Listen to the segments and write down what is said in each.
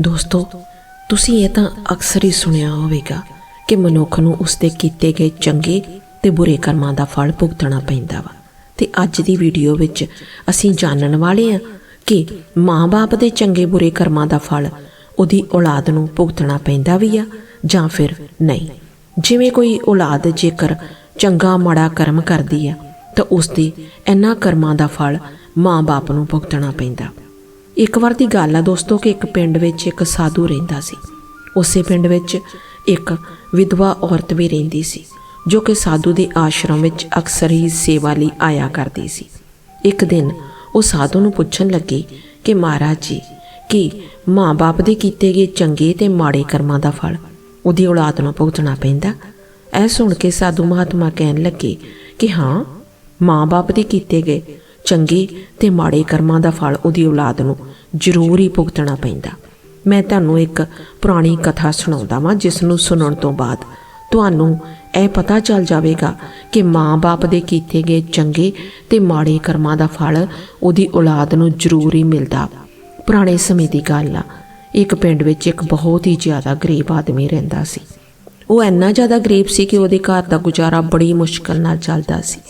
ਦੋਸਤੋ, ਤੁਸੀਂ ਇਹ ਤਾਂ ਅਕਸਰ ਹੀ ਸੁਣਿਆ ਹੋਵੇਗਾ ਕਿ ਮਨੁੱਖ ਨੂੰ ਉਸਦੇ ਕੀਤੇ ਗਏ ਚੰਗੇ ਤੇ ਬੁਰੇ ਕਰਮਾਂ ਦਾ ਫਲ ਭੁਗਤਣਾ ਪੈਂਦਾ ਵਾ। ਤੇ ਅੱਜ ਦੀ ਵੀਡੀਓ ਵਿੱਚ ਅਸੀਂ ਜਾਣਨ ਵਾਲੇ ਹਾਂ ਕਿ ਮਾਂ-ਬਾਪ ਦੇ ਚੰਗੇ ਬੁਰੇ ਕਰਮਾਂ ਦਾ ਫਲ ਉਹਦੀ ਔਲਾਦ ਨੂੰ ਭੁਗਤਣਾ ਪੈਂਦਾ ਵੀ ਆ ਜਾਂ ਫਿਰ ਨਹੀਂ। ਜਿਵੇਂ ਕੋਈ ਔਲਾਦ ਜੇਕਰ ਚੰਗਾ ਮਾੜਾ ਕਰਮ ਕਰਦੀ ਆ ਤਾਂ ਉਸਦੇ ਇਹਨਾਂ ਕਰਮਾਂ ਦਾ ਫਲ ਮਾਂ-ਬਾਪ ਨੂੰ ਭੁਗਤਣਾ ਪੈਂਦਾ। ਇੱਕ ਵਾਰ ਦੀ ਗੱਲ ਆ ਦੋਸਤੋ ਕਿ ਇੱਕ ਪਿੰਡ ਵਿੱਚ ਇੱਕ ਸਾਧੂ ਰਹਿੰਦਾ ਸੀ। ਉਸੇ ਪਿੰਡ ਵਿੱਚ ਇੱਕ ਵਿਧਵਾ ਔਰਤ ਵੀ ਰਹਿੰਦੀ ਸੀ, ਜੋ ਕਿ ਸਾਧੂ ਦੇ ਆਸ਼ਰਮ ਵਿੱਚ ਅਕਸਰ ਹੀ ਸੇਵਾ ਲਈ ਆਇਆ ਕਰਦੀ ਸੀ। ਇੱਕ ਦਿਨ ਉਹ ਸਾਧੂ ਨੂੰ ਪੁੱਛਣ ਲੱਗੀ ਕਿ ਮਹਾਰਾਜ ਜੀ, ਕੀ ਮਾਂ-ਬਾਪ ਦੇ ਕੀਤੇ ਗਏ ਚੰਗੇ ਤੇ ਮਾੜੇ ਕਰਮਾਂ ਦਾ ਫਲ ਉਹਦੀ ਔਲਾਦ ਨੂੰ ਭੁਗਤਣਾ ਪੈਂਦਾ? ਇਹ ਸੁਣ ਕੇ ਸਾਧੂ ਮਹਾਤਮਾ ਕਹਿਣ ਲੱਗੇ ਕਿ ਹਾਂ, ਮਾਂ-ਬਾਪ ਦੇ ਕੀਤੇ ਗਏ ਚੰਗੇ ਤੇ ਮਾੜੇ ਕਰਮਾਂ ਦਾ ਫਲ ਉਹਦੀ ਔਲਾਦ ਨੂੰ ਜ਼ਰੂਰ ਹੀ ਭੁਗਤਣਾ ਪੈਂਦਾ। ਮੈਂ ਤੁਹਾਨੂੰ ਇੱਕ ਪੁਰਾਣੀ ਕਥਾ ਸੁਣਾਉਂਦਾ ਵਾਂ, ਜਿਸ ਨੂੰ ਸੁਣਨ ਤੋਂ ਬਾਅਦ ਤੁਹਾਨੂੰ ਇਹ ਪਤਾ ਚੱਲ ਜਾਵੇਗਾ ਕਿ ਮਾਂ-ਬਾਪ ਦੇ ਕੀਤੇ ਗਏ ਚੰਗੇ ਤੇ ਮਾੜੇ ਕਰਮਾਂ ਦਾ ਫਲ ਉਹਦੀ ਔਲਾਦ ਨੂੰ ਜ਼ਰੂਰ ਹੀ ਮਿਲਦਾ। ਪੁਰਾਣੇ ਸਮੇਂ ਦੀ ਗੱਲ ਆ, ਇੱਕ ਪਿੰਡ ਵਿੱਚ ਇੱਕ ਬਹੁਤ ਹੀ ਜ਼ਿਆਦਾ ਗਰੀਬ ਆਦਮੀ ਰਹਿੰਦਾ ਸੀ। ਉਹ ਇੰਨਾ ਜ਼ਿਆਦਾ ਗਰੀਬ ਸੀ ਕਿ ਉਹਦੇ ਘਰ ਦਾ ਗੁਜ਼ਾਰਾ ਬੜੀ ਮੁਸ਼ਕਲ ਨਾਲ ਚੱਲਦਾ ਸੀ।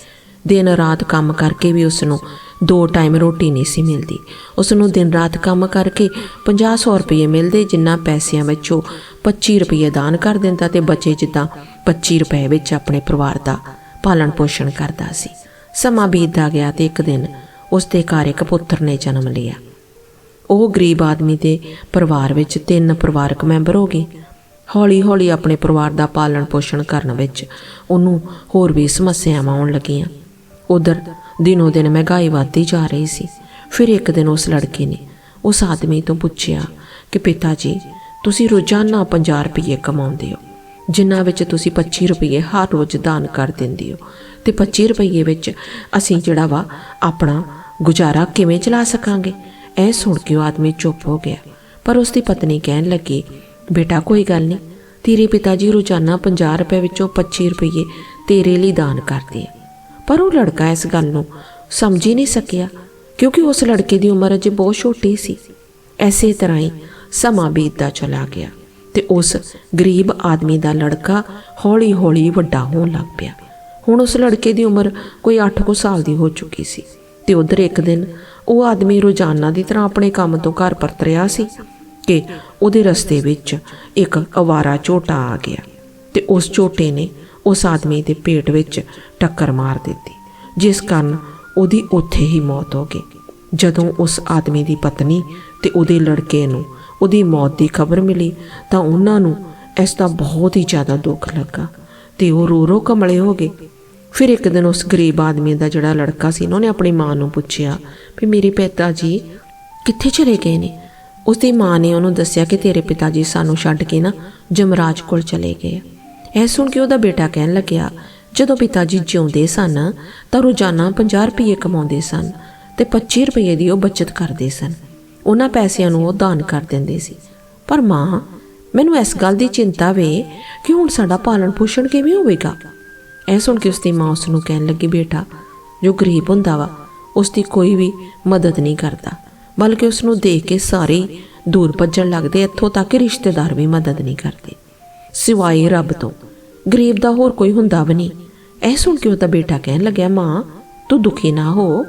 ਦਿਨ ਰਾਤ ਕੰਮ ਕਰਕੇ ਵੀ ਉਸ ਨੂੰ ਦੋ ਟਾਈਮ ਰੋਟੀ ਨਹੀਂ ਸੀ ਮਿਲਦੀ। ਉਸ ਨੂੰ ਦਿਨ ਰਾਤ ਕੰਮ ਕਰਕੇ 50-100 ਰੁਪਏ ਮਿਲਦੇ, ਜਿੰਨਾ ਪੈਸਿਆਂ ਵਿੱਚੋਂ 25 ਰੁਪਏ ਦਾਨ ਕਰ ਦਿੰਦਾ ਤੇ ਬਚੇ ਜਿੱਦਾਂ 25 ਰੁਪਏ ਵਿੱਚ ਆਪਣੇ ਪਰਿਵਾਰ ਦਾ ਪਾਲਣ ਪੋਸ਼ਣ ਕਰਦਾ ਸੀ। ਸਮਾਂ ਬੀਤਦਾ ਗਿਆ ਤੇ ਇੱਕ ਦਿਨ ਉਸ ਦੇ ਘਰ ਇੱਕ ਪੁੱਤਰ ਨੇ ਜਨਮ ਲਿਆ। ਉਹ ਗਰੀਬ ਆਦਮੀ ਦੇ ਪਰਿਵਾਰ ਵਿੱਚ ਤਿੰਨ ਪਰਿਵਾਰਕ ਮੈਂਬਰ ਹੋ ਗਏ। ਹੌਲੀ-ਹੌਲੀ ਆਪਣੇ ਪਰਿਵਾਰ ਦਾ ਪਾਲਣ ਪੋਸ਼ਣ ਕਰਨ ਵਿੱਚ ਉਹਨੂੰ ਹੋਰ ਵੀ ਸਮੱਸਿਆਵਾਂ ਆਉਣ ਲੱਗੀਆਂ। ਉਧਰ ਦਿਨੋ ਦਿਨ ਮਹਿੰਗਾਈ ਵੱਧਦੀ ਜਾ ਰਹੀ ਸੀ। ਫਿਰ ਇੱਕ ਦਿਨ ਉਸ ਲੜਕੇ ਨੇ ਉਸ ਆਦਮੀ ਤੋਂ ਪੁੱਛਿਆ ਕਿ ਪਿਤਾ ਜੀ ਤੁਸੀਂ ਰੋਜ਼ਾਨਾ 50 ਰੁਪਏ ਕਮਾਉਂਦੇ ਹੋ, ਜਿਨ੍ਹਾਂ ਵਿੱਚ ਤੁਸੀਂ 25 ਰੁਪਏ ਹਰ ਰੋਜ਼ ਦਾਨ ਕਰ ਦਿੰਦੇ ਹੋ ਤੇ 25 ਰੁਪਏ ਵਿੱਚ ਅਸੀਂ ਜਿਹੜਾ ਵਾ ਆਪਣਾ ਗੁਜ਼ਾਰਾ ਕਿਵੇਂ ਚਲਾ ਸਕਾਂਗੇ? ਇਹ ਸੁਣ ਕੇ ਉਹ ਆਦਮੀ ਚੁੱਪ ਹੋ ਗਿਆ। ਪਰ ਉਸ ਦੀ ਪਤਨੀ ਕਹਿਣ ਲੱਗੀ, ਬੇਟਾ ਕੋਈ ਗੱਲ ਨਹੀਂ, ਤੇਰੇ ਪਿਤਾ ਜੀ ਰੋਜ਼ਾਨਾ 50 ਰੁਪਏ ਵਿੱਚੋਂ 25 ਰੁਪਏ ਤੇਰੇ ਲਈ ਦਾਨ ਕਰਦੇ ਆ। ਪਰ ਉਹ ਲੜਕਾ ਇਸ ਗੱਲ ਨੂੰ ਸਮਝ ਹੀ ਨਹੀਂ ਸਕਿਆ, ਕਿਉਂਕਿ ਉਸ ਲੜਕੇ ਦੀ ਉਮਰ ਅਜੇ ਬਹੁਤ ਛੋਟੀ ਸੀ। ਐਸੇ ਤਰ੍ਹਾਂ ਹੀ ਸਮਾਂ ਬੀਤਦਾ ਚਲਾ ਗਿਆ ਤੇ ਉਸ ਗਰੀਬ ਆਦਮੀ ਦਾ ਲੜਕਾ ਹੌਲੀ-ਹੌਲੀ ਵੱਡਾ ਹੋਣ ਲੱਗ ਪਿਆ। ਹੁਣ ਉਸ ਲੜਕੇ ਦੀ ਉਮਰ ਕੋਈ 8 ਕੁ ਸਾਲ ਦੀ ਹੋ ਚੁੱਕੀ ਸੀ ਤੇ ਉਧਰ ਇੱਕ ਦਿਨ ਉਹ ਆਦਮੀ ਰੋਜ਼ਾਨਾ ਦੀ ਤਰ੍ਹਾਂ ਆਪਣੇ ਕੰਮ ਤੋਂ ਘਰ ਪਰਤ ਰਿਹਾ ਸੀ ਕਿ ਉਹਦੇ ਰਸਤੇ ਵਿੱਚ ਇੱਕ ਅਵਾਰਾ ਝੋਟਾ ਆ ਗਿਆ ਤੇ ਉਸ ਝੋਟੇ ਨੇ ਉਸ ਆਦਮੀ ਦੇ ਪੇਟ ਵਿੱਚ ਟੱਕਰ ਮਾਰ ਦਿੱਤੀ, ਜਿਸ ਕਾਰਨ ਉਹਦੀ ਉੱਥੇ ਹੀ ਮੌਤ ਹੋ ਗਈ। ਜਦੋਂ ਉਸ ਆਦਮੀ ਦੀ ਪਤਨੀ ਤੇ ਉਹਦੇ ਲੜਕੇ ਨੂੰ ਉਹਦੀ ਮੌਤ ਦੀ ਖਬਰ ਮਿਲੀ, ਤਾਂ ਉਹਨਾਂ ਨੂੰ ਇਸ ਦਾ ਬਹੁਤ ਹੀ ਜ਼ਿਆਦਾ ਦੁੱਖ ਲੱਗਾ ਤੇ ਉਹ ਰੋ ਰੋ ਕਮਲੇ ਹੋ ਗਏ। ਫਿਰ ਇੱਕ ਦਿਨ ਉਸ ਗਰੀਬ ਆਦਮੀ ਦਾ ਜਿਹੜਾ ਲੜਕਾ ਸੀ ਉਹਨੇ ਆਪਣੀ ਮਾਂ ਨੂੰ ਪੁੱਛਿਆ ਵੀ ਮੇਰੇ ਪਿਤਾ ਜੀ, ਕਿੱਥੇ ਚਲੇ ਗਏ ਨੇ? ਉਸ ਦੀ ਮਾਂ ਨੇ ਉਹਨੂੰ ਦੱਸਿਆ ਕਿ ਤੇਰੇ ਪਿਤਾ ਜੀ ਸਾਨੂੰ ਛੱਡ ਕੇ ਨਾ ਜਮਰਾਜ ਕੋਲ ਚਲੇ ਗਏ ਇਹ ਸੁਣ ਕੇ ਉਹਦਾ ਬੇਟਾ ਕਹਿਣ ਲੱਗਿਆ, ਜਦੋਂ ਪਿਤਾ ਜੀ ਜਿਉਂਦੇ ਸਨ, ਤਾਂ ਰੋਜ਼ਾਨਾ 50 ਰੁਪਏ ਕਮਾਉਂਦੇ ਸਨ ਤੇ 25 ਰੁਪਏ ਦੀ ਉਹ ਬਚਤ ਕਰਦੇ ਸਨ। ਉਹਨਾਂ ਪੈਸਿਆਂ ਨੂੰ ਉਹ ਦਾਨ ਕਰ ਦਿੰਦੇ ਸੀ। ਪਰ ਮਾਂ, ਮੈਨੂੰ ਇਸ ਗੱਲ ਦੀ ਚਿੰਤਾ ਵੇ ਕਿ ਹੁਣ ਸਾਡਾ ਪਾਲਣ ਪੋਸ਼ਣ ਕਿਵੇਂ ਹੋਵੇਗਾ? ਇਹ ਸੁਣ ਕੇ ਉਸਦੀ ਮਾਂ ਉਸ ਨੂੰ ਕਹਿਣ ਲੱਗੀ, ਬੇਟਾ, ਜੋ ਗਰੀਬ ਹੁੰਦਾ ਵਾ ਉਸ ਦੀ ਕੋਈ ਵੀ ਮਦਦ ਨਹੀਂ ਕਰਦਾ। ਬਲਕਿ ਉਸ ਨੂੰ ਦੇਖ ਕੇ ਸਾਰੇ ਹੀ ਦੂਰ ਭੱਜਣ ਲੱਗਦੇ, ਇੱਥੋਂ ਤੱਕ ਕਿ ਰਿਸ਼ਤੇਦਾਰ ਵੀ ਮਦਦ ਨਹੀਂ ਕਰਦੇ। ਸਿਵਾਏ ਰੱਬ ਤੋਂ। ਗਰੀਬ ਦਾ ਹੋਰ ਕੋਈ ਹੁੰਦਾ ਵੀ ਨਹੀਂ। ਇਹ ਸੁਣ ਕੇ ਉਹਦਾ ਬੇਟਾ ਕਹਿਣ ਲੱਗਿਆ, ਮਾਂ, ਤੂੰ ਦੁਖੀ ਨਾ ਹੋ।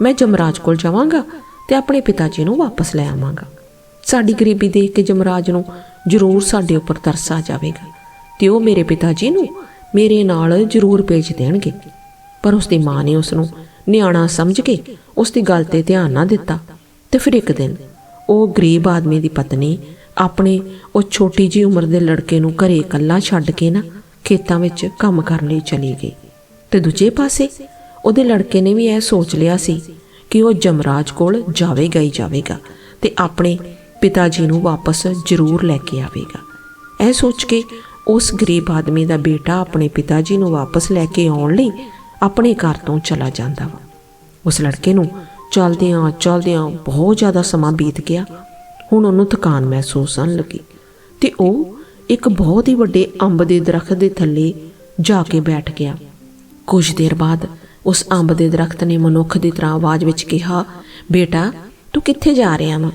ਮੈਂ ਜਮਰਾਜ ਕੋਲ ਜਾਵਾਂਗਾ ਤੇ ਆਪਣੇ ਪਿਤਾ ਜੀ ਨੂੰ ਵਾਪਸ ਲੈ ਆਵਾਂਗਾ। ਸਾਡੀ ਗਰੀਬੀ ਦੇਖ ਕੇ ਜਮਰਾਜ ਨੂੰ ਜ਼ਰੂਰ ਸਾਡੇ ਉੱਪਰ ਤਰਸ ਆ ਜਾਵੇਗਾ ਤੇ ਉਹ ਮੇਰੇ ਪਿਤਾ ਜੀ ਨੂੰ ਮੇਰੇ ਨਾਲ ਜ਼ਰੂਰ ਭੇਜ ਦੇਣਗੇ। ਪਰ ਉਸ ਦੀ ਮਾਂ ਨੇ ਉਸ ਨੂੰ ਨਿਆਣਾ ਸਮਝ ਕੇ ਉਸ ਦੀ ਗੱਲ ਤੇ ਧਿਆਨ ਨਾ ਦਿੱਤਾ ਤੇ ਫਿਰ ਇੱਕ ਦਿਨ ਉਹ ਗਰੀਬ ਆਦਮੀ ਦੀ ਪਤਨੀ ਆਪਣੇ ਉਹ ਛੋਟੀ ਜੀ ਉਮਰ ਦੇ ਲੜਕੇ ਨੂੰ ਘਰੇ ਇਕੱਲਾ ਛੱਡ ਕੇ ਨਾ ਖੇਤਾਂ ਵਿੱਚ ਕੰਮ ਕਰਨ ਲਈ ਚਲੀ ਗਈ। ਤੇ ਦੂਜੇ ਪਾਸੇ ਉਹਦੇ ਲੜਕੇ ਨੇ ਵੀ ਇਹ ਸੋਚ ਲਿਆ ਸੀ ਕਿ ਉਹ ਜਮਰਾਜ ਕੋਲ ਜਾਵੇਗਾ ਹੀ ਜਾਵੇਗਾ ਤੇ ਆਪਣੇ ਪਿਤਾ ਜੀ ਨੂੰ ਵਾਪਸ ਜ਼ਰੂਰ ਲੈ ਕੇ ਆਵੇਗਾ। ਇਹ ਸੋਚ ਕੇ ਉਸ ਗਰੀਬ ਆਦਮੀ ਦਾ ਬੇਟਾ ਆਪਣੇ ਪਿਤਾ ਜੀ ਨੂੰ ਵਾਪਸ ਲੈ ਕੇ ਆਉਣ ਲਈ ਆਪਣੇ ਘਰ ਤੋਂ ਚਲਾ ਜਾਂਦਾ ਵਾ। ਉਸ ਲੜਕੇ ਨੂੰ ਚਲਦਿਆਂ ਚਲਦਿਆਂ ਬਹੁਤ ਜ਼ਿਆਦਾ ਸਮਾਂ ਬੀਤ ਗਿਆ। ਹੁਣ ਉਹਨੂੰ ਥਕਾਨ ਮਹਿਸੂਸ ਹੋਣ ਲੱਗੀ ਤੇ ਉਹ ਇੱਕ ਬਹੁਤ ਹੀ ਵੱਡੇ ਅੰਬ ਦੇ ਦਰਖਤ ਦੇ ਥੱਲੇ ਜਾ ਕੇ ਬੈਠ ਗਿਆ। ਕੁਝ ਦੇਰ ਬਾਅਦ ਉਸ ਅੰਬ ਦੇ ਦਰਖਤ ਨੇ ਮਨੁੱਖ ਦੀ ਤਰ੍ਹਾਂ ਆਵਾਜ਼ ਵਿੱਚ ਕਿਹਾ, ਬੇਟਾ, ਤੂੰ ਕਿੱਥੇ ਜਾ ਰਿਹਾ ਵਾਂ?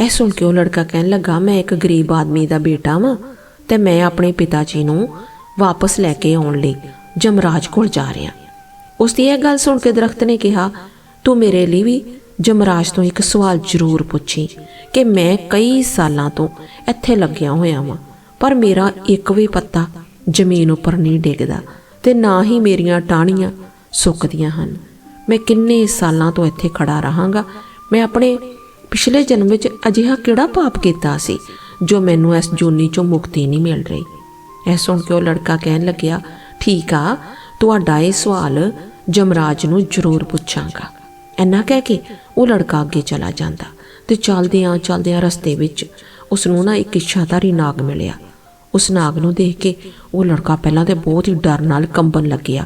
ਇਹ ਸੁਣ ਕੇ ਉਹ ਲੜਕਾ ਕਹਿਣ ਲੱਗਾ, ਮੈਂ ਇੱਕ ਗਰੀਬ ਆਦਮੀ ਦਾ ਬੇਟਾ ਵਾਂ ਤੇ ਮੈਂ ਆਪਣੇ ਪਿਤਾ ਜੀ ਨੂੰ ਵਾਪਸ ਲੈ ਕੇ ਆਉਣ ਲਈ ਜਮਰਾਜ ਕੋਲ ਜਾ ਰਿਹਾ। ਉਸ ਦੀ ਇਹ ਗੱਲ ਸੁਣ ਕੇ ਦਰਖਤ ਨੇ ਕਿਹਾ, ਤੂੰ ਮੇਰੇ ਲਈ ਵੀ ਜਮਰਾਜ ਤੋਂ ਇੱਕ ਸਵਾਲ ਜ਼ਰੂਰ ਪੁੱਛੀ ਕਿ ਮੈਂ ਕਈ ਸਾਲਾਂ ਤੋਂ ਇੱਥੇ ਲੱਗਿਆ ਹੋਇਆ ਵਾਂ, ਪਰ ਮੇਰਾ ਇੱਕ ਵੀ ਪੱਤਾ ਜ਼ਮੀਨ ਉੱਪਰ ਨਹੀਂ ਡਿੱਗਦਾ ਤੇ ਨਾ ਹੀ ਮੇਰੀਆਂ ਟਾਹਣੀਆਂ ਸੁੱਕਦੀਆਂ ਹਨ। ਮੈਂ ਕਿੰਨੇ ਸਾਲਾਂ ਤੋਂ ਇੱਥੇ ਖੜਾ ਰਹਾਂਗਾ? ਮੈਂ ਆਪਣੇ ਪਿਛਲੇ ਜਨਮ ਵਿੱਚ ਅਜਿਹਾ ਕਿਹੜਾ ਪਾਪ ਕੀਤਾ ਸੀ ਜੋ ਮੈਨੂੰ ਇਸ ਜੂਨੀ ਚੋਂ ਮੁਕਤੀ ਨਹੀਂ ਮਿਲ ਰਹੀ? ਇਹ ਸੁਣ ਕੇ ਉਹ ਲੜਕਾ ਕਹਿਣ ਲੱਗਿਆ, ਠੀਕ ਆ, ਤੁਹਾਡਾ ਇਹ ਸਵਾਲ ਜਮਰਾਜ ਨੂੰ ਜ਼ਰੂਰ ਪੁੱਛਾਂਗਾ। ਇੰਨਾ ਕਹਿ ਕੇ ਉਹ ਲੜਕਾ ਅੱਗੇ ਚਲਾ ਜਾਂਦਾ ਤੇ ਚੱਲਦਿਆਂ ਚੱਲਦਿਆਂ ਰਸਤੇ ਵਿੱਚ ਉਸ ਨੂੰ ਨਾ ਇੱਕ ਇੱਛਾਧਾਰੀ ਨਾਗ ਮਿਲਿਆ। ਉਸ ਨਾਗ ਨੂੰ ਦੇਖ ਕੇ ਉਹ ਲੜਕਾ ਪਹਿਲਾਂ ਤੇ ਬਹੁਤ ਹੀ ਡਰ ਨਾਲ ਕੰਬਣ ਲੱਗਿਆ।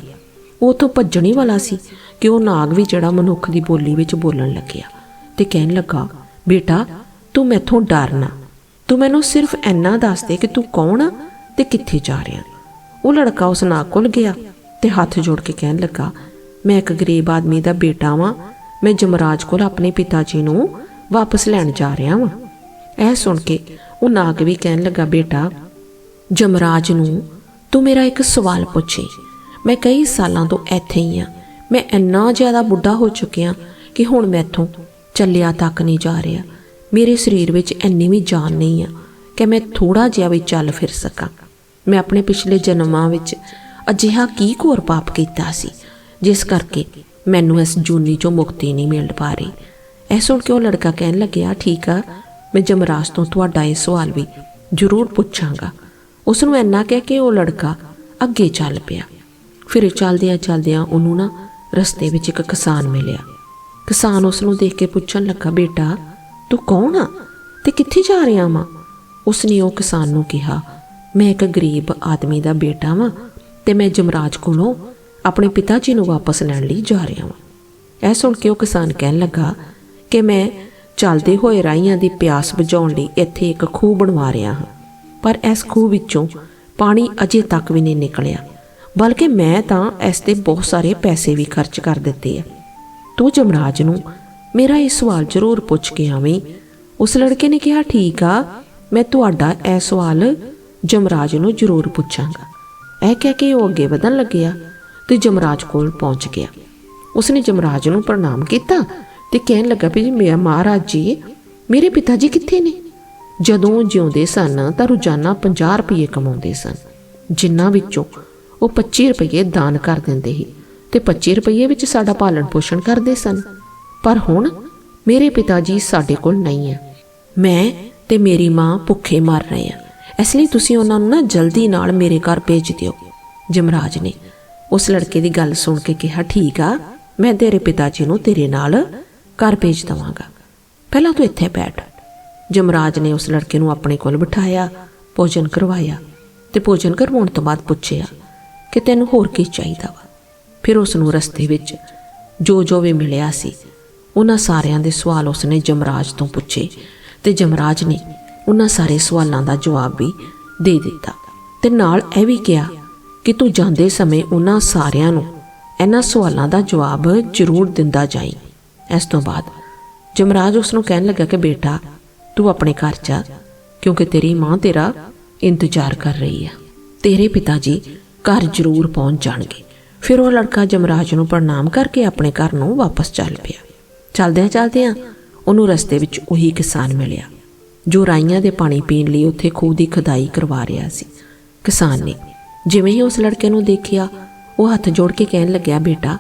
ਉਹ ਤੋਂ ਭੱਜਣੀ ਵਾਲਾ ਸੀ ਕਿ ਉਹ ਨਾਗ ਵੀ ਜਿਹੜਾ ਮਨੁੱਖ ਦੀ ਬੋਲੀ ਵਿੱਚ ਬੋਲਣ ਲੱਗਿਆ ਤੇ ਕਹਿਣ ਲੱਗਾ, ਬੇਟਾ, ਤੂੰ ਮੈਥੋਂ ਡਰਨਾ ਤੂੰ ਮੈਨੂੰ ਸਿਰਫ ਇੰਨਾ ਦੱਸ ਦੇ ਕਿ ਤੂੰ ਕੌਣ ਆ ਤੇ ਕਿੱਥੇ ਜਾ ਰਿਹਾ? ਉਹ ਲੜਕਾ ਉਸ ਨਾਗ ਕੋਲ ਗਿਆ ਤੇ ਹੱਥ ਜੋੜ ਕੇ ਕਹਿਣ ਲੱਗਾ, ਮੈਂ ਇੱਕ ਗਰੀਬ ਆਦਮੀ ਦਾ ਬੇਟਾ ਵਾਂ ਮੈਂ ਜਮਰਾਜ ਕੋਲ ਆਪਣੇ ਪਿਤਾ ਜੀ ਨੂੰ ਵਾਪਸ ਲੈਣ ਜਾ ਰਿਹਾ ਵਾਂ। ਇਹ ਸੁਣ ਕੇ ਉਹ ਨਾਗ ਵੀ ਕਹਿਣ ਲੱਗਾ, ਬੇਟਾ, ਜਮਰਾਜ ਨੂੰ ਤੂੰ ਮੇਰਾ ਇੱਕ ਸਵਾਲ ਪੁੱਛੇ। ਮੈਂ ਕਈ ਸਾਲਾਂ ਤੋਂ ਇੱਥੇ ਹੀ ਆ। ਮੈਂ ਇੰਨਾ ਜ਼ਿਆਦਾ ਬੁੱਢਾ ਹੋ ਚੁੱਕਿਆ ਕਿ ਹੁਣ ਮੈਥੋਂ ਚੱਲਿਆ ਤੱਕ ਨਹੀਂ ਜਾ ਰਿਹਾ। ਮੇਰੇ ਸਰੀਰ ਵਿੱਚ ਇੰਨੀ ਵੀ ਜਾਨ ਨਹੀਂ ਆ ਕਿ ਮੈਂ ਥੋੜਾ ਜਿਹਾ ਵੀ ਚੱਲ ਫਿਰ ਸਕਾਂ। ਮੈਂ ਆਪਣੇ ਪਿਛਲੇ ਜਨਮਾਂ ਵਿੱਚ ਅਜਿਹਾ ਕੀ ਘੋਰ ਪਾਪ ਕੀਤਾ ਸੀ, ਜਿਸ ਕਰਕੇ ਮੈਨੂੰ ਇਸ ਜੂਨੀ ਚੋਂ ਮੁਕਤੀ ਨਹੀਂ ਮਿਲ ਪਾ ਰਹੀ। ਇਹ ਸੁਣ ਕੇ ਉਹ ਲੜਕਾ ਕਹਿਣ ਲੱਗਿਆ, ਠੀਕ ਆ, ਮੈਂ ਜਮਰਾਜ ਤੋਂ ਤੁਹਾਡਾ ਇਹ ਸਵਾਲ ਵੀ ਜ਼ਰੂਰ ਪੁੱਛਾਂਗਾ। ਉਸ ਨੂੰ ਇੰਨਾ ਕਹਿ ਕੇ ਉਹ ਲੜਕਾ ਅੱਗੇ ਚੱਲ ਪਿਆ। ਫਿਰ ਚੱਲਦਿਆਂ ਚੱਲਦਿਆਂ ਉਹਨੂੰ ਨਾ ਰਸਤੇ ਵਿੱਚ ਇੱਕ ਕਿਸਾਨ ਮਿਲਿਆ। ਕਿਸਾਨ ਉਸ ਨੂੰ ਦੇਖ ਕੇ ਪੁੱਛਣ ਲੱਗਾ, ਬੇਟਾ, ਤੂੰ ਕੌਣ ਆ ਤੇ ਕਿੱਥੇ ਜਾ ਰਿਹਾ ਵਾਂ? ਉਸ ਨੇ ਉਹ ਕਿਸਾਨ ਨੂੰ ਕਿਹਾ, ਮੈਂ ਇੱਕ ਗਰੀਬ ਆਦਮੀ ਦਾ ਬੇਟਾ ਵਾਂ ਤੇ ਮੈਂ ਜਮਰਾਜ ਕੋਲੋਂ ਆਪਣੇ ਪਿਤਾ ਜੀ ਨੂੰ ਵਾਪਸ ਲੈਣ ਲਈ ਜਾ ਰਿਹਾ ਵਾਂ ਇਹ ਸੁਣ ਕੇ ਉਹ ਕਿਸਾਨ ਕਹਿਣ ਲੱਗਾ ਕਿ ਮੈਂ ਚੱਲਦੇ ਹੋਏ ਰਾਹੀਆਂ ਦੀ ਪਿਆਸ ਬੁਝਾਉਣ ਲਈ ਇੱਥੇ ਇੱਕ ਖੂਹ ਬਣਵਾ ਰਿਹਾ ਹਾਂ। ਪਰ ਇਸ ਖੂਹ ਵਿੱਚੋਂ ਪਾਣੀ ਅਜੇ ਤੱਕ ਵੀ ਨਹੀਂ ਨਿਕਲਿਆ। ਬਲਕਿ ਮੈਂ ਤਾਂ ਇਸ ਤੇ ਬਹੁਤ ਸਾਰੇ ਪੈਸੇ ਵੀ ਖਰਚ ਕਰ ਦਿੱਤੇ ਆ। ਤੂੰ ਜਮਰਾਜ ਨੂੰ ਮੇਰਾ ਇਹ ਸਵਾਲ ਜ਼ਰੂਰ ਪੁੱਛ ਕੇ ਆਵੇਂ। ਉਸ ਲੜਕੇ ਨੇ ਕਿਹਾ, ਠੀਕ ਆ, ਮੈਂ ਤੁਹਾਡਾ ਇਹ ਸਵਾਲ ਜਮਰਾਜ ਨੂੰ ਜ਼ਰੂਰ ਪੁੱਛਾਂਗਾ। ਇਹ ਕਹਿ ਕੇ ਉਹ ਅੱਗੇ ਵਧਣ ਲੱਗਿਆ। ਤੇ ਜਮਰਾਜ ਕੋਲ ਪਹੁੰਚ ਗਿਆ। ਉਸਨੇ ਜਮਰਾਜ ਨੂੰ ਪ੍ਰਣਾਮ ਕੀਤਾ ਤੇ ਕਹਿਣ ਲੱਗਾ ਵੀ ਮੇਰਾ ਮਹਾਰਾਜ ਜੀ, ਮੇਰੇ ਪਿਤਾ ਜੀ ਕਿੱਥੇ ਨੇ? ਜਦੋਂ ਜਿਉਂਦੇ ਸਨ ਤਾਂ ਰੋਜ਼ਾਨਾ 50 ਰੁਪਏ ਕਮਾਉਂਦੇ ਸਨ, ਜਿਨ੍ਹਾਂ ਵਿੱਚੋਂ ਉਹ 25 ਰੁਪਏ ਦਾਨ ਕਰ ਦਿੰਦੇ ਸੀ ਤੇ 25 ਰੁਪਏ ਵਿੱਚ ਸਾਡਾ ਪਾਲਣ ਪੋਸ਼ਣ ਕਰਦੇ ਸਨ। ਪਰ ਹੁਣ ਮੇਰੇ ਪਿਤਾ ਜੀ ਸਾਡੇ ਕੋਲ ਨਹੀਂ ਹੈ। ਮੈਂ ਤੇ ਮੇਰੀ ਮਾਂ ਭੁੱਖੇ ਮਰ ਰਹੇ ਆ ਇਸ ਲਈ ਤੁਸੀਂ ਉਹਨਾਂ ਨੂੰ ਨਾ ਜਲਦੀ ਨਾਲ ਮੇਰੇ ਘਰ ਭੇਜ ਦਿਓ। ਜਮਰਾਜ ਨੇ ਉਸ ਲੜਕੇ ਦੀ ਗੱਲ ਸੁਣ ਕੇ ਕਿਹਾ, ਠੀਕ ਆ, ਮੈਂ ਤੇਰੇ ਪਿਤਾ ਜੀ ਨੂੰ ਤੇਰੇ ਨਾਲ ਘਰ ਭੇਜ ਦਵਾਂਗਾ। ਪਹਿਲਾਂ ਤੂੰ ਇੱਥੇ ਬੈਠ। ਜਮਰਾਜ ਨੇ ਉਸ ਲੜਕੇ ਨੂੰ ਆਪਣੇ ਕੋਲ ਬਿਠਾਇਆ, ਭੋਜਨ ਕਰਵਾਇਆ ਤੇ ਭੋਜਨ ਕਰਵਾਉਣ ਤੋਂ ਬਾਅਦ ਪੁੱਛਿਆ ਕਿ ਤੈਨੂੰ ਹੋਰ ਕੀ ਚਾਹੀਦਾ ਵਾ। ਫਿਰ ਉਸ ਨੂੰ ਰਸਤੇ ਵਿੱਚ ਜੋ ਜੋ ਵੀ ਮਿਲਿਆ ਸੀ, ਉਹਨਾਂ ਸਾਰਿਆਂ ਦੇ ਸਵਾਲ ਉਸਨੇ ਜਮਰਾਜ ਤੋਂ ਪੁੱਛੇ ਤੇ ਜਮਰਾਜ ਨੇ ਉਹਨਾਂ ਸਾਰੇ ਸਵਾਲਾਂ ਦਾ ਜਵਾਬ ਵੀ ਦੇ ਦਿੱਤਾ ਤੇ ਨਾਲ ਇਹ ਵੀ ਕਿਹਾ ਕਿ ਤੂੰ ਜਾਂਦੇ ਸਮੇਂ ਉਹਨਾਂ ਸਾਰਿਆਂ ਨੂੰ ਇਹਨਾਂ ਸਵਾਲਾਂ ਦਾ ਜਵਾਬ ਜ਼ਰੂਰ ਦਿੰਦਾ ਜਾਈ। ਇਸ ਤੋਂ ਬਾਅਦ ਜਮਰਾਜ ਉਸ ਨੂੰ ਕਹਿਣ ਲੱਗਾ ਕਿ ਬੇਟਾ, ਤੂੰ ਆਪਣੇ ਘਰ ਜਾ, ਕਿਉਂਕਿ ਤੇਰੀ ਮਾਂ ਤੇਰਾ ਇੰਤਜ਼ਾਰ ਕਰ ਰਹੀ ਹੈ। ਤੇਰੇ ਪਿਤਾ ਜੀ ਘਰ ਜ਼ਰੂਰ ਪਹੁੰਚ ਜਾਣਗੇ। ਫਿਰ ਉਹ ਲੜਕਾ ਜਮਰਾਜ ਨੂੰ ਪ੍ਰਣਾਮ ਕਰਕੇ ਆਪਣੇ ਘਰ ਨੂੰ ਵਾਪਸ ਚੱਲ ਪਿਆ। ਚਲਦਿਆਂ ਚਲਦਿਆਂ ਉਹਨੂੰ ਰਸਤੇ ਵਿੱਚ ਉਹੀ ਕਿਸਾਨ ਮਿਲਿਆ, ਜੋ ਰਾਈਆਂ ਦੇ ਪਾਣੀ ਪੀਣ ਲਈ ਉੱਥੇ ਖੂਹ ਦੀ ਖਦਾਈ ਕਰਵਾ ਰਿਹਾ ਸੀ। ਕਿਸਾਨ ਨੇ ਜਿਵੇਂ ਹੀ ਉਸ ਲੜਕੇ ਨੂੰ ਦੇਖਿਆ, ਉਹ ਹੱਥ ਜੋੜ ਕੇ ਕਹਿਣ ਲੱਗਿਆ, ਬੇਟਾ,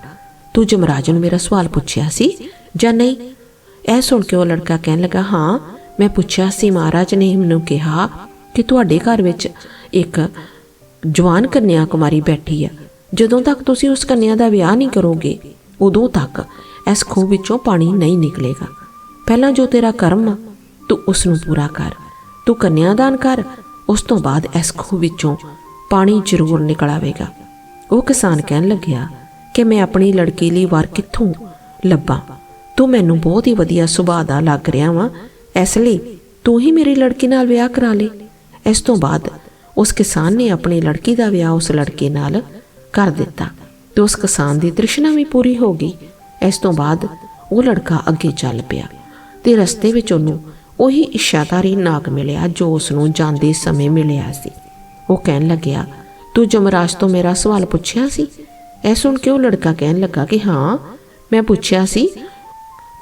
ਤੂੰ ਜਮਰਾਜ ਨੂੰ ਮੇਰਾ ਸਵਾਲ ਪੁੱਛਿਆ ਸੀ ਜਾਂ ਨਹੀਂ? ਇਹ ਸੁਣ ਕੇ ਉਹ ਲੜਕਾ ਕਹਿਣ ਲੱਗਾ, ਹਾਂ, ਮੈਂ ਪੁੱਛਿਆ ਸੀ, ਮਹਾਰਾਜ ਨੇ ਮੈਨੂੰ ਕਿਹਾ ਕਿ ਤੁਹਾਡੇ ਘਰ ਵਿੱਚ ਇੱਕ ਜਵਾਨ ਕੰਨਿਆ ਕੁਮਾਰੀ ਬੈਠੀ ਆ। ਜਦੋਂ ਤੱਕ ਤੁਸੀਂ ਉਸ ਕੰਨਿਆ ਦਾ ਵਿਆਹ ਨਹੀਂ ਕਰੋਗੇ, ਉਦੋਂ ਤੱਕ ਇਸ ਖੂਹ ਵਿੱਚੋਂ ਪਾਣੀ ਨਹੀਂ ਨਿਕਲੇਗਾ। ਪਹਿਲਾਂ ਜੋ ਤੇਰਾ ਕਰਮ ਤੂੰ ਉਸ ਨੂੰ ਪੂਰਾ ਕਰ। ਤੂੰ ਕੰਨਿਆ ਦਾਨ ਕਰ, ਉਸ ਤੋਂ ਬਾਅਦ ਇਸ ਖੂਹ ਵਿੱਚੋਂ ਪਾਣੀ ਜ਼ਰੂਰ ਨਿਕਲ ਆਵੇਗਾ। ਉਹ ਕਿਸਾਨ ਕਹਿਣ ਲੱਗਿਆ ਕਿ ਮੈਂ ਆਪਣੀ ਲੜਕੀ ਲਈ ਵਾਰ ਕਿੱਥੋਂ ਲੱਭਾਂ? ਤੂੰ ਮੈਨੂੰ ਬਹੁਤ ਹੀ ਵਧੀਆ ਸੁਭਾਅ ਦਾ ਲੱਗ ਰਿਹਾ ਵਾਂ। ਇਸ ਲਈ ਤੂੰ ਹੀ ਮੇਰੀ ਲੜਕੀ ਨਾਲ ਵਿਆਹ ਕਰਾ ਲੈ। ਇਸ ਤੋਂ ਬਾਅਦ ਉਸ ਕਿਸਾਨ ਨੇ ਆਪਣੀ ਲੜਕੀ ਦਾ ਵਿਆਹ ਉਸ ਲੜਕੇ ਨਾਲ ਕਰ ਦਿੱਤਾ ਤੇ ਉਸ ਕਿਸਾਨ ਦੀ ਤ੍ਰਿਸ਼ਨਾ ਵੀ ਪੂਰੀ ਹੋ ਗਈ। ਇਸ ਤੋਂ ਬਾਅਦ ਉਹ ਲੜਕਾ ਅੱਗੇ ਚੱਲ ਪਿਆ ਤੇ ਰਸਤੇ ਵਿੱਚ ਉਹਨੂੰ ਉਹੀ ਇਸ਼ਾਦਾਰੀ ਨਾਗ ਮਿਲਿਆ ਜੋ ਉਸ ਨੂੰ ਜਾਂਦੇ ਸਮੇਂ ਮਿਲਿਆ ਸੀ। ਉਹ ਕਹਿਣ ਲੱਗਿਆ, ਤੂੰ ਜਮਰਾਜ ਤੋਂ ਮੇਰਾ ਸਵਾਲ ਪੁੱਛਿਆ ਸੀ? ਇਹ ਸੁਣ ਕੇ ਉਹ ਲੜਕਾ ਕਹਿਣ ਲੱਗਾ ਕਿ ਹਾਂ, ਮੈਂ ਪੁੱਛਿਆ ਸੀ।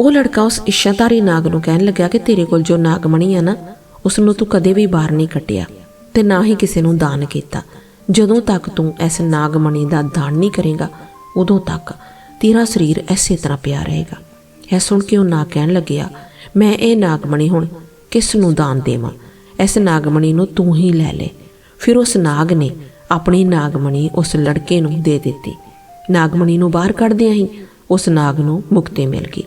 ਉਹ ਲੜਕਾ ਉਸ ਇਸ਼ਾਦਾਰੀ ਨਾਗ ਨੂੰ ਕਹਿਣ ਲੱਗਾ ਕਿ ਤੇਰੇ ਕੋਲ ਜੋ ਨਾਗਮਣੀ ਆ ਨਾ ਉਸ ਨੂੰ ਤੂੰ ਕਦੇ ਵੀ ਬਾਹਰ ਨਹੀਂ ਕੱਟਿਆ ਤੇ ਨਾ ਹੀ ਕਿਸੇ ਨੂੰ ਦਾਨ ਕੀਤਾ। ਜਦੋਂ ਤੱਕ ਤੂੰ ਇਸ ਨਾਗਮਣੀ ਦਾ ਦਾਨ ਨਹੀਂ ਕਰੇਗਾ, ਉਦੋਂ ਤੱਕ ਤੇਰਾ ਸਰੀਰ ਐਸੇ ਤਰ੍ਹਾਂ ਪਿਆ ਰਹੇਗਾ। ਇਹ ਸੁਣ ਕੇ ਉਹ ਨਾਗ ਕਹਿਣ ਲੱਗਿਆ, ਮੈਂ ਇਹ ਨਾਗਮਣੀ ਹੁਣ ਕਿਸ ਨੂੰ ਦਾਨ ਦੇਵਾਂ? ਇਸ ਨਾਗਮਣੀ ਨੂੰ ਤੂੰ ਹੀ ਲੈ ਲੈ। ਫਿਰ ਉਸ ਨਾਗ ਨੇ ਆਪਣੀ ਨਾਗਮਣੀ ਉਸ ਲੜਕੇ ਨੂੰ ਦੇ ਦਿੱਤੀ। ਨਾਗਮਣੀ ਨੂੰ ਬਾਹਰ ਕੱਢਦਿਆਂ ਹੀ ਉਸ ਨਾਗ ਨੂੰ ਮੁਕਤੀ ਮਿਲ ਗਈ।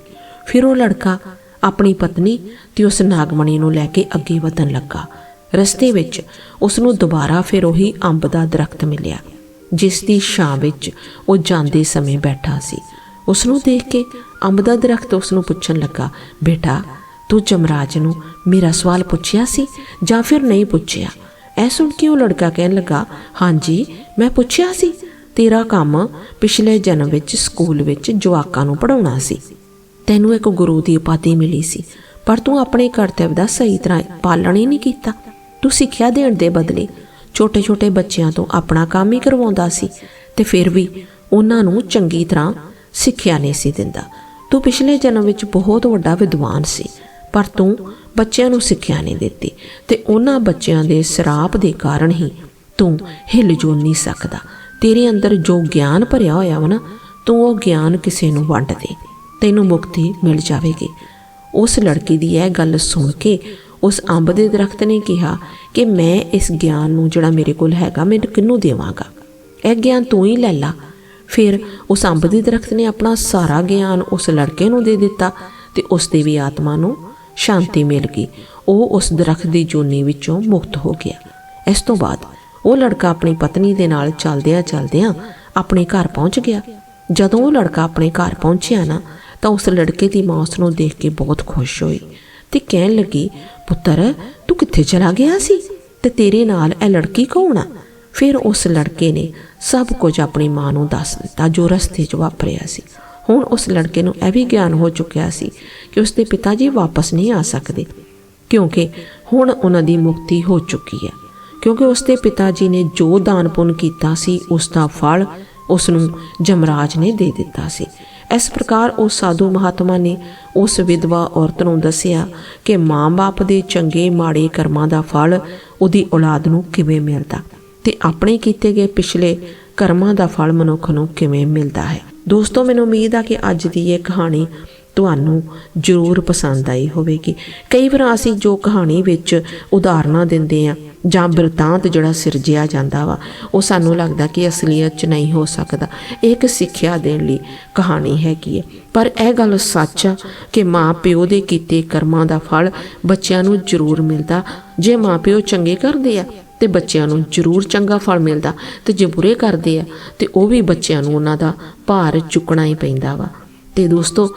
ਫਿਰ ਉਹ ਲੜਕਾ ਆਪਣੀ ਪਤਨੀ ਤੇ ਉਸ ਨਾਗਮਣੀ ਨੂੰ ਲੈ ਕੇ ਅੱਗੇ ਵਧਣ ਲੱਗਾ। ਰਸਤੇ ਵਿੱਚ ਉਸ ਨੂੰ ਦੁਬਾਰਾ ਫਿਰ ਉਹੀ ਅੰਬ ਦਾ ਦਰਖਤ ਮਿਲਿਆ, ਜਿਸ ਦੀ ਛਾਂ ਵਿੱਚ ਉਹ ਜਾਂਦੇ ਸਮੇਂ ਬੈਠਾ ਸੀ। ਉਸ ਨੂੰ ਦੇਖ ਕੇ ਅੰਬ ਦਾ ਦਰਖਤ ਉਸ ਨੂੰ ਪੁੱਛਣ ਲੱਗਾ, ਬੇਟਾ, ਤੂੰ ਜਮਰਾਜ ਨੂੰ ਮੇਰਾ ਸਵਾਲ ਪੁੱਛਿਆ ਸੀ ਜਾਂ ਫਿਰ ਨਹੀਂ ਪੁੱਛਿਆ? ਇਹ ਸੁਣ ਕੇ ਉਹ ਲੜਕਾ ਕਹਿਣ ਲੱਗਾ, ਹਾਂਜੀ, ਮੈਂ ਪੁੱਛਿਆ ਸੀ, ਤੇਰਾ ਕੰਮ ਪਿਛਲੇ ਜਨਮ ਵਿੱਚ ਸਕੂਲ ਵਿੱਚ ਜਵਾਕਾਂ ਨੂੰ ਪੜਾਉਣਾ ਸੀ। ਤੈਨੂੰ ਇੱਕ ਗੁਰੂ ਦੀ ਉਪਾਧੀ ਮਿਲੀ ਸੀ, ਪਰ ਤੂੰ ਆਪਣੇ ਕਰਤੱਵ ਦਾ ਸਹੀ ਤਰ੍ਹਾਂ ਪਾਲਣ ਹੀ ਨਹੀਂ ਕੀਤਾ। ਤੂੰ ਸਿੱਖਿਆ ਦੇਣ ਦੇ ਬਦਲੇ ਛੋਟੇ-ਛੋਟੇ ਬੱਚਿਆਂ ਤੋਂ ਆਪਣਾ ਕੰਮ ਹੀ ਕਰਵਾਉਂਦਾ ਸੀ ਤੇ ਫਿਰ ਵੀ ਉਹਨਾਂ ਨੂੰ ਚੰਗੀ ਤਰ੍ਹਾਂ ਸਿੱਖਿਆ ਨਹੀਂ ਸੀ ਦਿੰਦਾ। ਤੂੰ ਪਿਛਲੇ ਜਨਮ ਵਿੱਚ ਬਹੁਤ ਵੱਡਾ ਵਿਦਵਾਨ ਸੀ। ਪਰ ਤੂੰ ਬੱਚਿਆਂ ਨੂੰ ਸਿੱਖਿਆ ਨਹੀਂ ਦਿੱਤੀ ਤੇ ਉਹਨਾਂ ਬੱਚਿਆਂ ਦੇ ਸਰਾਪ ਦੇ ਕਾਰਨ ਹੀ ਤੂੰ ਹਿੱਲ ਜੁਲ ਨਹੀਂ ਸਕਦਾ। ਤੇਰੇ ਅੰਦਰ ਜੋ ਗਿਆਨ ਭਰਿਆ ਹੋਇਆ ਵਾ ਨਾ, ਤੂੰ ਉਹ ਗਿਆਨ ਕਿਸੇ ਨੂੰ ਵੰਡ ਦੇ। ਤੈਨੂੰ ਮੁਕਤੀ ਮਿਲ ਜਾਵੇਗੀ। ਉਸ ਲੜਕੀ ਦੀ ਇਹ ਗੱਲ ਸੁਣ ਕੇ ਉਸ ਅੰਬ ਦੇ ਦਰਖਤ ਨੇ ਕਿਹਾ ਕਿ ਮੈਂ ਇਸ ਗਿਆਨ ਨੂੰ ਜਿਹੜਾ ਮੇਰੇ ਕੋਲ ਹੈਗਾ ਮੈਂ ਕਿਹਨੂੰ ਦੇਵਾਂਗਾ? ਇਹ ਗਿਆਨ ਤੂੰ ਹੀ ਲੈ ਲਾ। ਫਿਰ ਉਸ ਅੰਬ ਦੇ ਦਰਖਤ ਨੇ ਆਪਣਾ ਸਾਰਾ ਗਿਆਨ ਉਸ ਲੜਕੇ ਨੂੰ ਦੇ ਦਿੱਤਾ ਤੇ ਉਸ ਦੀ ਵੀ ਆਤਮਾ ਨੂੰ ਸ਼ਾਂਤੀ ਮਿਲ ਗਈ। ਉਹ ਉਸ ਦਰਖਤ ਦੀ ਜੂਨੀ ਵਿੱਚੋਂ ਮੁਕਤ ਹੋ ਗਿਆ। ਇਸ ਤੋਂ ਬਾਅਦ ਉਹ ਲੜਕਾ ਆਪਣੀ ਪਤਨੀ ਦੇ ਨਾਲ ਚੱਲਦਿਆਂ ਚੱਲਦਿਆਂ ਆਪਣੇ ਘਰ ਪਹੁੰਚ ਗਿਆ। ਜਦੋਂ ਉਹ ਲੜਕਾ ਆਪਣੇ ਘਰ ਪਹੁੰਚਿਆ ਨਾ, ਤਾਂ ਉਸ ਲੜਕੇ ਦੀ ਮਾਂ ਉਸ ਨੂੰ ਦੇਖ ਕੇ ਬਹੁਤ ਖੁਸ਼ ਹੋਈ ਤੇ ਕਹਿਣ ਲੱਗੀ, ਪੁੱਤਰ, ਤੂੰ ਕਿੱਥੇ ਚਲਾ ਗਿਆ ਸੀ? ਤੇ ਤੇਰੇ ਨਾਲ ਇਹ ਲੜਕੀ ਕੌਣ ਆ? ਫਿਰ ਉਸ ਲੜਕੇ ਨੇ ਸਭ ਕੁਝ ਆਪਣੀ ਮਾਂ ਨੂੰ ਦੱਸ ਦਿੱਤਾ, ਜੋ ਰਸਤੇ 'ਚ ਵਾਪਰਿਆ ਸੀ। ਹੁਣ ਉਸ ਲੜਕੇ ਨੂੰ ਇਹ ਵੀ ਗਿਆਨ ਹੋ ਚੁੱਕਿਆ ਸੀ ਕਿ ਉਸ ਦੇ ਪਿਤਾ ਜੀ ਵਾਪਸ ਨਹੀਂ ਆ ਸਕਦੇ, ਕਿਉਂਕਿ ਹੁਣ ਉਹਨਾਂ ਦੀ ਮੁਕਤੀ ਹੋ ਚੁੱਕੀ ਹੈ। ਕਿਉਂਕਿ ਉਸ ਦੇ ਪਿਤਾ ਜੀ ਨੇ ਜੋ ਦਾਨ ਪੁੰਨ ਕੀਤਾ ਸੀ ਉਸ ਦਾ ਫਲ ਉਸ ਨੂੰ ਜਮਰਾਜ ਨੇ ਦੇ ਦਿੱਤਾ ਸੀ। ਇਸ ਪ੍ਰਕਾਰ ਉਹ ਸਾਧੂ ਮਹਾਤਮਾ ਨੇ ਉਸ ਵਿਧਵਾ ਔਰਤ ਨੂੰ ਦੱਸਿਆ ਕਿ ਮਾਂ-ਬਾਪ ਦੇ ਚੰਗੇ ਮਾੜੇ ਕਰਮਾਂ ਦਾ ਫਲ ਉਹਦੀ ਔਲਾਦ ਨੂੰ ਕਿਵੇਂ ਮਿਲਦਾ ਤੇ ਆਪਣੇ ਕੀਤੇ ਗਏ ਪਿਛਲੇ ਕਰਮਾਂ ਦਾ ਫਲ ਮਨੁੱਖ ਨੂੰ ਕਿਵੇਂ ਮਿਲਦਾ ਹੈ। ਦੋਸਤੋ, ਮੈਨੂੰ ਉਮੀਦ ਆ ਕਿ ਅੱਜ ਦੀ ਇਹ ਕਹਾਣੀ ਤੁਹਾਨੂੰ ਜ਼ਰੂਰ ਪਸੰਦ ਆਈ ਹੋਵੇਗੀ। ਕਈ ਵਾਰ ਅਸੀਂ ਜੋ ਕਹਾਣੀ ਵਿੱਚ ਉਦਾਹਰਨਾਂ ਦਿੰਦੇ ਆ ਜਾਂ ਬਿਰਤਾਂਤ ਜਿਹੜਾ ਸਿਰਜਿਆ ਜਾਂਦਾ ਵਾ, ਉਹ ਸਾਨੂੰ ਲੱਗਦਾ ਕਿ ਅਸਲੀਅਤ 'ਚ ਨਹੀਂ ਹੋ ਸਕਦਾ। ਇਹ ਇੱਕ ਸਿੱਖਿਆ ਦੇਣ ਲਈ ਕਹਾਣੀ ਹੈਗੀ ਹੈ। ਪਰ ਇਹ ਗੱਲ ਸੱਚ ਆ ਕਿ ਮਾਂ ਪਿਓ ਦੇ ਕੀਤੇ ਕਰਮਾਂ ਦਾ ਫਲ ਬੱਚਿਆਂ ਨੂੰ ਜ਼ਰੂਰ ਮਿਲਦਾ। ਜੇ ਮਾਂ ਪਿਓ ਚੰਗੇ ਕਰਦੇ ਆ ਤੇ ਬੱਚਿਆਂ ਨੂੰ ਜ਼ਰੂਰ ਚੰਗਾ ਫਲ ਮਿਲਦਾ ਤੇ ਜੇ ਬੁਰੇ ਕਰਦੇ ਆ, ਤੇ ਉਹ ਵੀ ਬੱਚਿਆਂ ਨੂੰ ਉਹਨਾਂ ਦਾ ਭਾਰ ਚੁੱਕਣਾ ਹੀ ਪੈਂਦਾ ਵਾ। ਤੇ ਦੋਸਤੋ,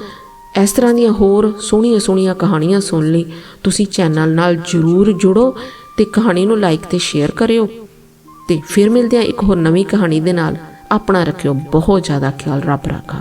ਇਸ ਤਰ੍ਹਾਂ ਦੀਆਂ ਹੋਰ ਸੋਹਣੀਆਂ ਸੋਹਣੀਆਂ ਕਹਾਣੀਆਂ ਸੁਣ ਲਈ ਤੁਸੀਂ ਚੈਨਲ ਨਾਲ ਜਰੂਰ ਜੁੜੋ ਤੇ ਕਹਾਣੀ ਨੂੰ ਲਾਈਕ ਤੇ ਸ਼ੇਅਰ ਕਰਿਓ। ਤੇ ਫਿਰ ਮਿਲਦੇ ਆ ਇੱਕ ਹੋਰ ਨਵੀਂ ਕਹਾਣੀ ਦੇ ਨਾਲ। ਆਪਣਾ ਰੱਖਿਓ ਬਹੁਤ ਜ਼ਿਆਦਾ ਖਿਆਲ ਰੱਬ ਰੱਖਾ।